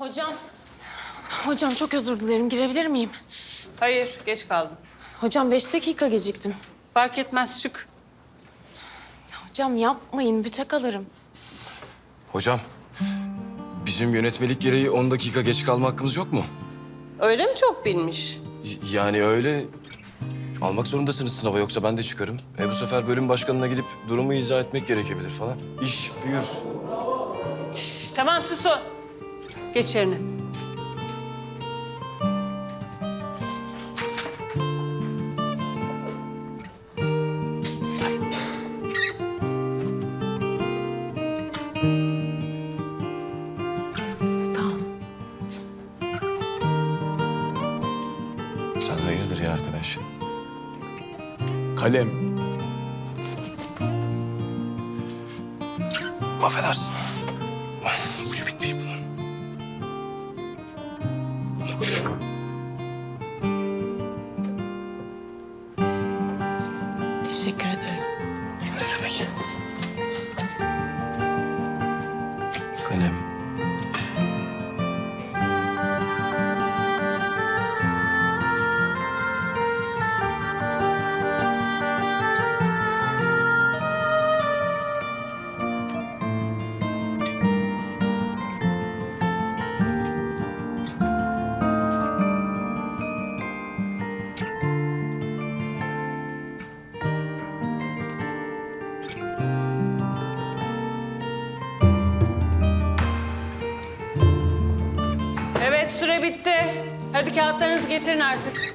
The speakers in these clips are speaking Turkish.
Hocam. Hocam çok özür dilerim. Girebilir miyim? Hayır, geç kaldım. Hocam beş dakika geciktim. Fark etmez, çık. Hocam yapmayın. Büte kalırım. Hocam, bizim yönetmelik gereği 10 dakika geç kalma hakkımız yok mu? Öyle mi çok bilmiş? Y- Yani öyle almak zorundasınız sınava yoksa ben de çıkarım. E bu sefer bölüm başkanına gidip durumu izah etmek gerekebilir falan. İş büyür. Tamam, susun. Geç yerine. Sağ ol. Sen hayırdır ya arkadaş? Kalem. Affedersin. Hadi kağıtlarınızı getirin artık.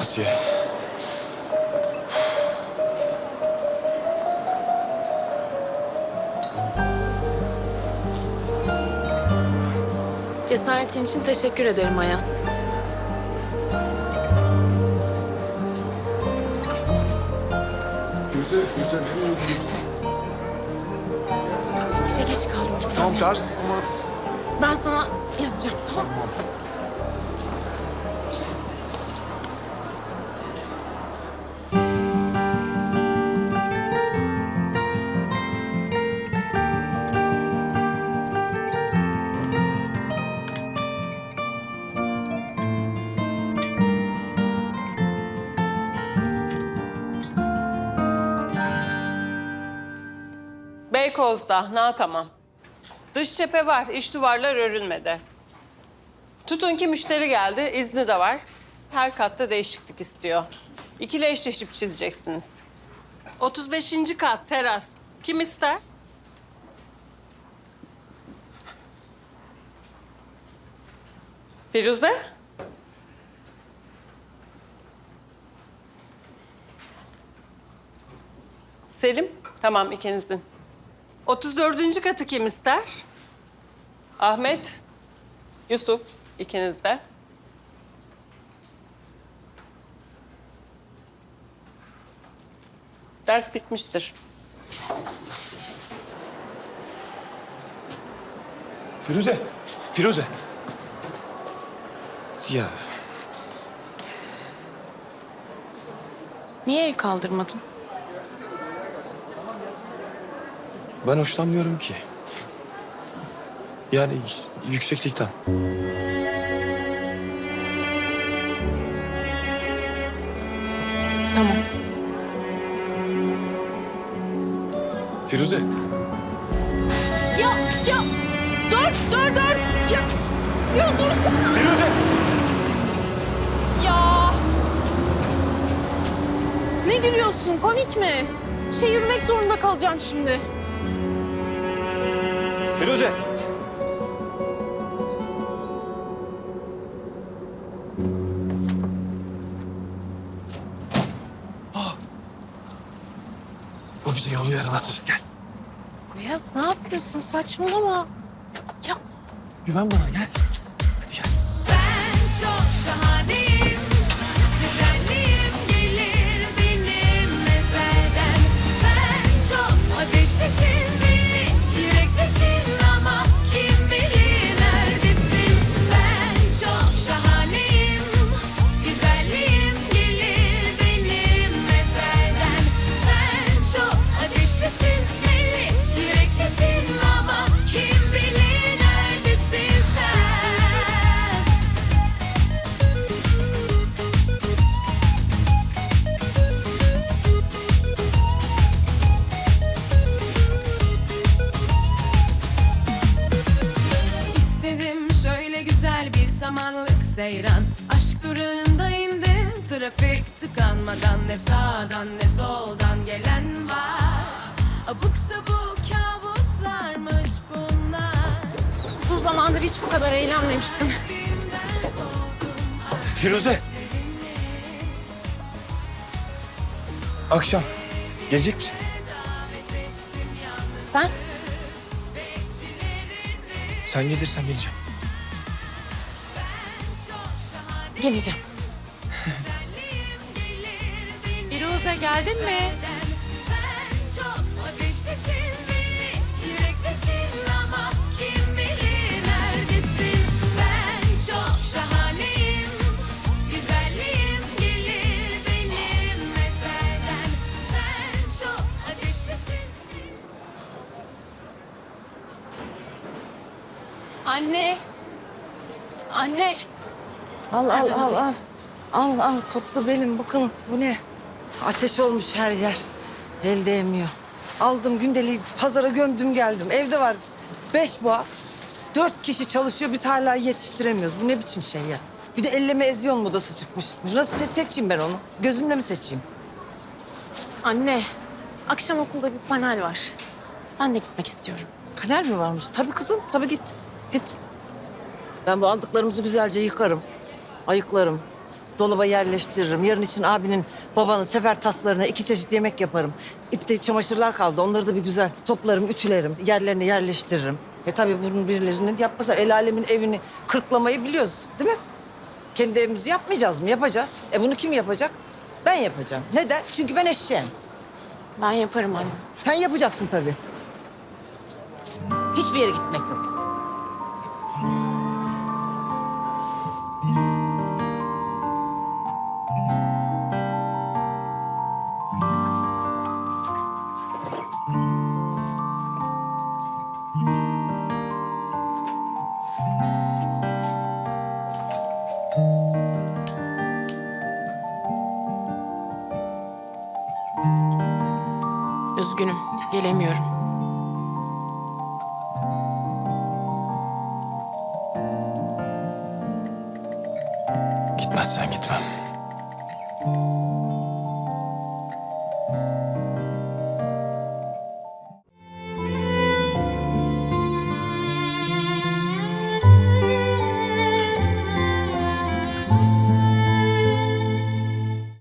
Asiye. Cesaretin için teşekkür ederim Ayaz. Güzel, güzel. İşe geç kaldım. Tamam lazım. ders ama Ben sana yazacağım. Tamam. Beykoz'da, na tamam. Dış cephe var, iç duvarlar örülmedi. Tutun ki müşteri geldi, izni de var. Her katta değişiklik istiyor. İkili eşleşip çizeceksiniz. 35. kat, teras. Kim ister? Firuze? Selim? Tamam ikinizin. 34. katı kim ister? Ahmet, Yusuf ikiniz de. Ders bitmiştir. Firuze, Firuze. Ya Niye el kaldırmadın? Ben hoşlanmıyorum ki. Yani yükseklikten. Tamam. Firuze. Ya, ya. Dur, dur, dur. Ya, ya dursana. Firuze. Ya. Ne gülüyorsun? Komik mi? Şey yürümek zorunda kalacağım şimdi. Firuze. Ah. O bize yolu yaralatır. Gel. Ayaz ne yapıyorsun? Saçmalama. Ya Güven bana gel. Hadi gel. Ben çok şahaneyim Güzelliğim gelir benim ezelden Sen çok ateşlisin samanlık seyran Aşk durağında indim Trafik tıkanmadan Ne sağdan ne soldan gelen var Abuk sabuk kabuslarmış bunlar Uzun zamandır hiç bu kadar eğlenmemiştim. Firuze. Akşam gelecek misin? Sen? Sen gelirsen geleceğim. Eserden Sen çok ateştesin Anne. Anne. Al al al al. Al al koptu belim bakalım bu ne? Ateş olmuş her yer. El değmiyor. Aldım gündeliği pazara gömdüm geldim. Evde var beş boğaz. Dört kişi çalışıyor biz hala yetiştiremiyoruz. Bu ne biçim şey ya? Bir de elleme ezyon modası çıkmış. Nasıl se- seçeyim ben onu? Gözümle mi seçeyim? Anne. Akşam okulda bir panel var. Ben de gitmek istiyorum. Kanal mi varmış? Tabii kızım tabii git. Git. Ben bu aldıklarımızı güzelce yıkarım. Ayıklarım. Dolaba yerleştiririm. Yarın için abinin, babanın sefer taslarına iki çeşit yemek yaparım. İpte çamaşırlar kaldı. Onları da bir güzel toplarım, ütülerim. Yerlerine yerleştiririm. E tabii bunun birilerinin yapmasa el alemin evini kırklamayı biliyoruz. Değil mi? Kendi evimizi yapmayacağız mı? Yapacağız. E bunu kim yapacak? Ben yapacağım. Neden? Çünkü ben eşeğim. Ben yaparım anne. Sen yapacaksın tabii. Hiçbir yere gitmek yok. Üzgünüm. Gelemiyorum.